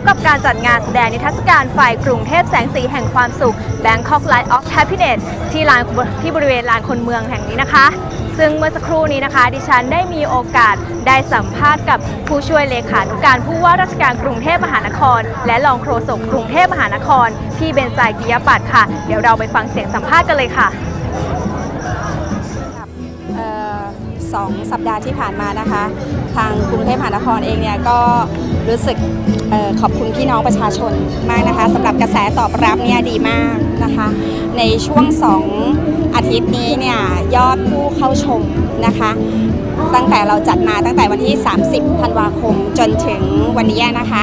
บกับการจัดงานแสดงนิทรรศการไฟกรุงเทพแสงสีแห่งความสุข Bangkok Light of Happiness ที่ลานที่บริเวณลานคนเมืองแห่งนี้นะคะ ซึ่งเมื่อสักครู่นี้นะคะ ดิฉันได้มีโอกาสได้สัมภาษณ์กับผู้ช่วยเลขานุการผู้ว่าราชการกรุงเทพมหานคร และรองโฆษกกรุงเทพมหานคร พี่เบนซายกิยปัตค่ะ เดี๋ยวเราไปฟังเสียงสัมภาษณ์กันเลยค่ะ 2 สัปดาห์ที่ผ่านมานะคะ ทางกรุงเทพมหานครเองเนี่ยก็รู้สึกออขอบคุณพี่น้องประชาชนมากนะคะสำหรับกระแสตอบรับเนี่ยดีมากนะคะ ในช่วง 2 อาทิตย์นี้เนี่ยยอดผู้เข้าชมนะคะ ตั้งแต่เราจัดมาตั้งแต่วันที่ 30 ธันวาคม จนถึงวันนี้นะคะ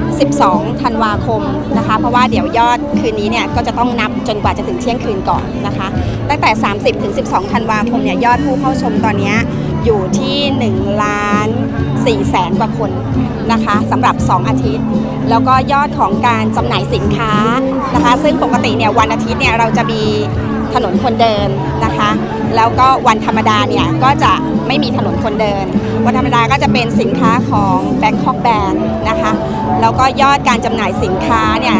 12 ธันวาคมนะคะ เพราะว่าเดี๋ยวยอดคืนนี้เนี่ยก็จะต้องนับจนกว่าจะถึงเที่ยงคืนก่อนนะคะ ตั้งแต่ 30 ถึง 12 ธันวาคมเนี่ยยอดผู้เข้าชมตอนนี้อยู่ที่1ล้าน4แสนกว่าคนนะคะสำหรับ 2 อาทิตย์ แล้วก็ยอดของการจำหน่ายสินค้านะคะ ซึ่งปกติเนี่ยวันอาทิตย์เนี่ยเราจะมีถนนคนเดินนะคะ แล้วก็วันธรรมดาเนี่ยก็จะไม่มีถนนคนเดิน วันธรรมดาก็จะเป็นสินค้าของ Bangkok Band นะคะแล้วก็ยอดการจำหน่ายสินค้าเนี่ย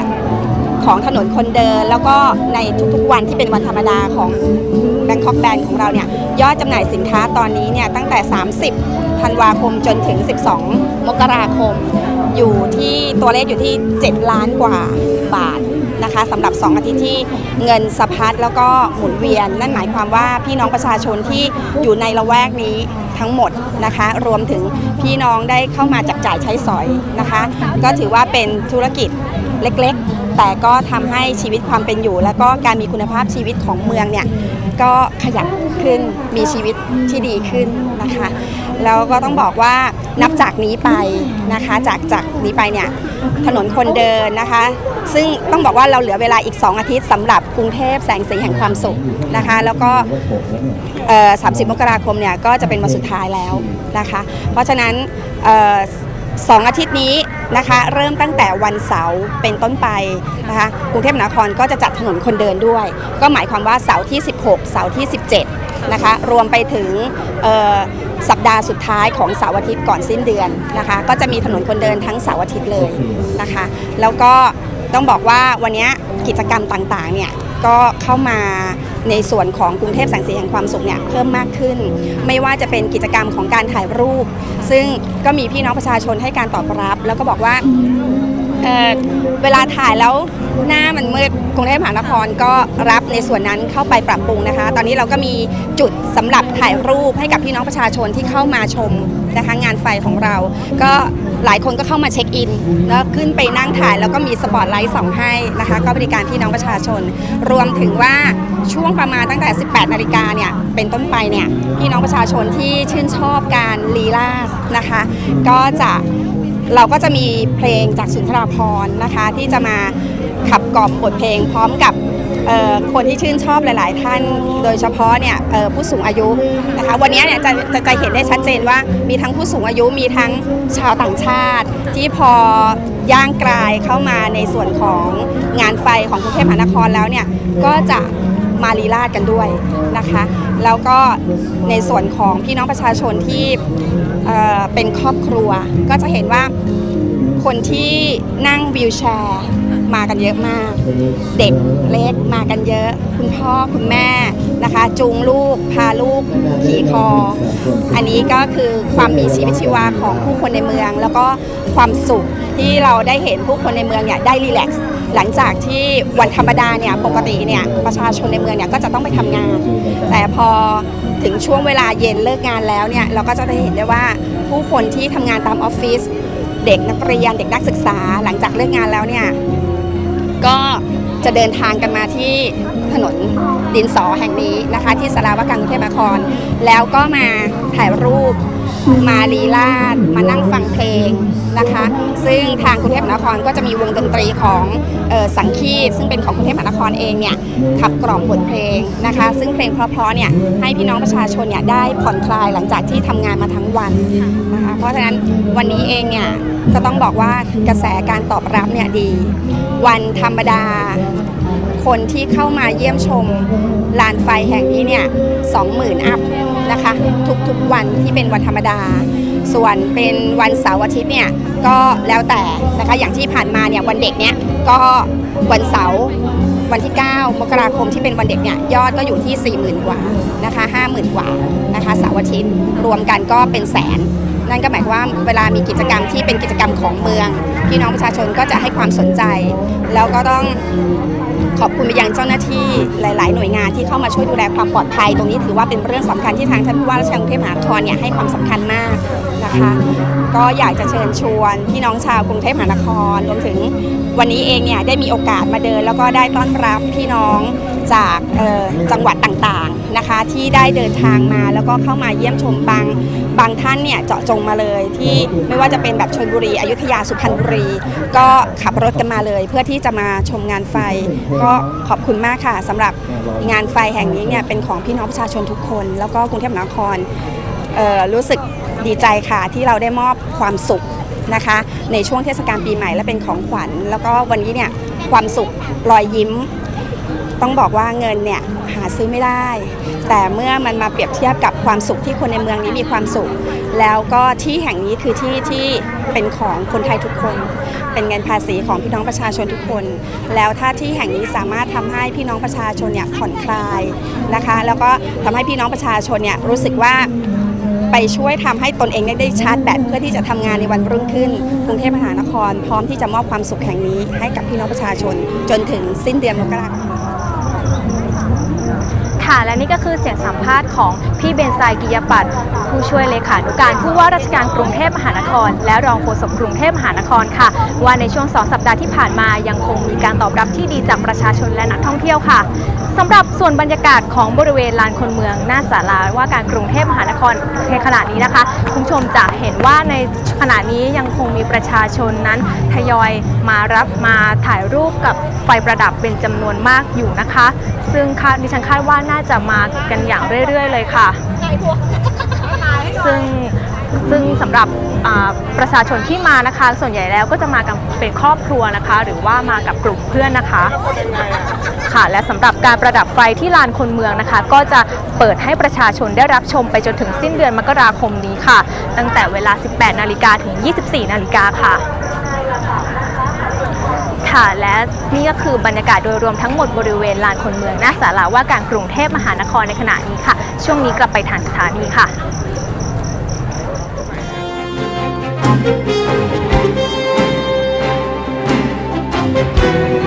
ของถนนคนเดิน แล้วก็ในทุกๆวันที่เป็นวันธรรมดาของ Bangkok Band ของเราเนี่ยยอดจำหน่ายสินค้าตอนนี้เนี่ยตั้งแต่ 30ธันวาคมจนถึง 12 มกราคม อยู่ที่ตัวเลขอยู่ที่ 7 ล้านกว่าบาท นะคะสำหรับ 2 อาทิตย์ที่เงินสะพัดแล้วก็หมุนเวียน นั่นหมายความว่าพี่น้องประชาชนที่อยู่ในละแวกนี้ทั้งหมดนะคะ รวมถึงพี่น้องได้เข้ามาจับจ่ายใช้สอยนะคะ ก็ถือว่าเป็นธุรกิจเล็กๆ แต่ก็ทำให้ชีวิตความเป็นอยู่ แล้วก็การมีคุณภาพชีวิตของเมืองเนี่ยก็ขยับขึ้นมีชีวิตที่ดีขึ้นนะคะ แล้วก็ต้องบอกว่านับจากนี้ไปนะคะ จากจากนี้ไปเนี่ยถนนคนเดินนะคะ ซึ่งต้องบอกว่าเราเหลือเวลาอีก 2 อาทิตย์สำหรับกรุงเทพแสงสีแห่งความสุขนะคะ แล้วก็เอ่อ30 มกราคมเนี่ยก็จะเป็นวันสุดท้ายแล้วนะคะ เพราะฉะนั้นเอ่อสองอาทิตย์นี้นะคะเริ่มตั้งแต่วันเสาร์เป็นต้นไปนะคะกรุงเทพมหานครก็จะจัดถนนคนเดินด้วย ก็หมายความว่าเสาร์ที่ 16 เสาร์ที่ 17 นะคะ รวมไปถึงเอ่อสัปดาห์สุดท้ายของเสาร์อาทิตย์ก่อนสิ้นเดือนนะคะ ก็จะมีถนนคนเดินทั้งเสาร์อาทิตย์เลยนะคะ แล้วก็ต้องบอกว่าวันนี้กิจกรรมต่างๆเนี่ยก็เข้ามาในส่วนของกรุงเทพแสงสีแห่งความสุขเนี่ยเพิ่มมากขึ้น ไม่ว่าจะเป็นกิจกรรมของการถ่ายรูป ซึ่งก็มีพี่น้องประชาชนให้การตอบรับ แล้วก็บอกว่า เอ่อเวลาถ่ายแล้วหน้ามันมืดกรุงเทพมหานครก็รับในส่วนนั้นเข้าไปปรับปรุงนะคะ ตอนนี้เราก็มีจุดสำหรับถ่ายรูปให้กับพี่น้องประชาชนที่เข้ามาชมนะคะงานไฟของเรา ก็หลายคนก็เข้ามาเช็คอิน แล้วขึ้นไปนั่งถ่ายแล้วก็มีสปอตไลท์ส่องให้นะคะ ก็บริการพี่น้องประชาชน รวมถึงว่าช่วงประมาณตั้งแต่ 18 นาฬิกาเนี่ยเป็นต้นไปเนี่ยพี่น้องประชาชนที่ชื่นชอบการลีลาศนะคะ ก็จะ เราก็จะมีเพลงจากสุนทราภรณ์นะคะ ที่จะมาขับกล่อมบทเพลงพร้อมกับคนที่ชื่นชอบหลาย ๆ ท่าน โดยเฉพาะเนี่ยผู้สูงอายุนะคะวันนี้เนี่ยจะจะจะเห็นได้ชัดเจนว่ามีทั้งผู้สูงอายุมีทั้งชาวต่างชาติ ที่พอย่างกลายเข้ามาในส่วนของงานไฟของกรุงเทพมหานครแล้วเนี่ยก็จะมาลีลาดกันด้วยนะคะ แล้วก็ในส่วนของพี่น้องประชาชนที่ เป็นครอบครัว ก็จะเห็นว่าคนที่นั่งวิวแชร์มากันเยอะมาก เด็กเล็กมากันเยอะ คุณพ่อคุณแม่นะคะ จูงลูก พาลูกขี่คอ อันนี้ก็คือความมีชีวิตชีวาของผู้คนในเมือง แล้วก็ความสุขที่เราได้เห็นผู้คนในเมืองเนี่ยได้รีแลกซ์ หลังจากที่วันธรรมดาเนี่ยปกติเนี่ยประชาชนในเมืองเนี่ยก็จะต้องไปทำงาน แต่พอถึงช่วงเวลาเย็นเลิกงานแล้วเนี่ยเราก็จะได้เห็นได้ว่าผู้คนที่ทำงานตามออฟฟิศเด็กนักเรียนเด็กนักศึกษาหลังจากเลิกงานแล้วเนี่ยก็จะเดินทางกันมาที่ถนนดินสอแห่งนี้นะคะ ที่สาราวการกรุงเทพมหานคร แล้วก็มาถ่ายรูปมาลีลาดมานั่งฟังเพลง นะคะ ซึ่งทางกรุงเทพมหานครก็จะมีวงดนตรีของออสังคีตซึ่งเป็นของกรุงเทพมหานครเองเนี่ยขับกล่อมบทเพลงนะคะ ซึ่งเพลงเพราะๆเนี่ยให้พี่น้องประชาชนเนี่ยได้ผ่อนคลายหลังจากที่ทำงานมาทั้งวันนะคะเพราะฉะนั้นวันนี้เองเนี่ยก็ต้องบอกว่ากระแสการตอบรับเนี่ยดี วันธรรมดาคนที่เข้ามาเยี่ยมชมลานไฟแห่งนี้เนี่ย20,000อัพนะคะ ทุกๆวันที่เป็นวันธรรมดา ส่วนเป็นวันเสาร์อาทิตย์เนี่ยก็แล้วแต่นะคะอย่างที่ผ่านมาเนี่ยวันเด็กเนี่ยก็วันเสาร์วันที่ 9 มกราคมที่เป็นวันเด็กเนี่ยยอดก็อยู่ที่ 40,000 กว่านะคะ50,000 กว่านะคะเสาร์อาทิตย์รวมกันก็เป็นแสน นั่นก็หมายความว่าเวลามีกิจกรรมที่เป็นกิจกรรมของเมือง พี่น้องประชาชนก็จะให้ความสนใจ แล้วก็ต้องขอบคุณไปยังเจ้าหน้าที่หลาย ๆ หน่วยงานที่เข้ามาช่วยดูแลความปลอดภัย ตรงนี้ถือว่าเป็นเรื่องสำคัญที่ทางท่านผู้ว่าราชการกรุงเทพมหานครเนี่ยให้ความสำคัญมาก นะคะ ก็อยากจะเชิญชวนพี่น้องชาวกรุงเทพมหานคร รวมถึงวันนี้เองเนี่ยได้มีโอกาสมาเดิน แล้วก็ได้ต้อนรับพี่น้องจากจังหวัดต่างๆนะคะ ที่ได้เดินทางมาแล้วก็เข้ามาเยี่ยมชมบางบางท่านเนี่ยเจาะจงมาเลย ที่ไม่ว่าจะเป็นแบบชนบุรี อยุธยาสุพรรณบุรี ก็ขับรถกันมาเลย เพื่อที่จะมาชมงานไฟ ก็ขอบคุณมากค่ะสำหรับงานไฟแห่งนี้เนี่ยเป็นของพี่น้องประชาชนทุกคน แล้วก็กรุงเทพมหานครรู้สึก ดีใจค่ะที่เราได้มอบความสุขนะคะ ในช่วงเทศกาลปีใหม่และเป็นของขวัญ แล้วก็วันนี้เนี่ยความสุขรอยยิ้ม ต้องบอกว่าเงินเนี่ยหาซื้อไม่ได้ แต่เมื่อมันมาเปรียบเทียบกับความสุขที่คนในเมืองนี้มีความสุข แล้วก็ที่แห่งนี้คือที่ที่เป็นของคนไทยทุกคน เป็นเงินภาษีของพี่น้องประชาชนทุกคน แล้วถ้าที่แห่งนี้สามารถทำให้พี่น้องประชาชนเนี่ยผ่อนคลายนะคะ แล้วก็ทำให้พี่น้องประชาชนเนี่ยรู้สึกว่า ไปช่วยทำให้ตนเองได้ชาร์จแบตเพื่อที่จะทำงานในวันรุ่งขึ้น กรุงเทพมหานคร พร้อมที่จะมอบความสุขแห่งนี้ให้กับพี่น้องประชาชน จนถึงสิ้นเดือนมกราคม ค่ะและนี่ก็คือเสียงสัมภาษณ์ของพี่เบนไซกิยปัตผู้ช่วยเลขานุการผู้ว่าราชการกรุงเทพมหานคร และรองโฆษกกรุงเทพมหานครค่ะ ว่าในช่วง 2 สัปดาห์ที่ผ่านมายังคงมีการตอบรับที่ดีจากประชาชนและนักท่องเที่ยวค่ะสำหรับส่วนบรรยากาศของบริเวณลานคนเมืองหน้าศาลาว่าการกรุงเทพมหานครในขณะนี้นะคะ คุณผู้ชมจะเห็นว่าในขณะนี้ยังคงมีประชาชนนั้นทยอยมารับมาถ่ายรูปกับไฟประดับเป็นจำนวนมากอยู่นะคะ ซึ่งคาดดิฉันคาดว่าน่าจะมากันอย่างเรื่อย ๆ เลยค่ะ ซึ่งซึ่งสำหรับประชาชนที่มานะคะ ส่วนใหญ่แล้วก็จะมากันเป็นครอบครัวนะคะ หรือว่ามากับกลุ่มเพื่อนนะคะค่ะและสำหรับการประดับไฟที่ลานคนเมืองนะคะ ก็จะเปิดให้ประชาชนได้รับชมไปจนถึงสิ้นเดือนมกราคมนี้ค่ะ ตั้งแต่เวลา 18 นาฬิกาถึง 24 นาฬิกาค่ะ ค่ะ และนี่ก็คือบรรยากาศโดยรวมทั้งหมดบริเวณลานคนเมืองหน้าศาลาว่าการกรุงเทพมหานครในขณะนี้ค่ะ ช่วงนี้กลับไปทางสถานีค่ะ Thank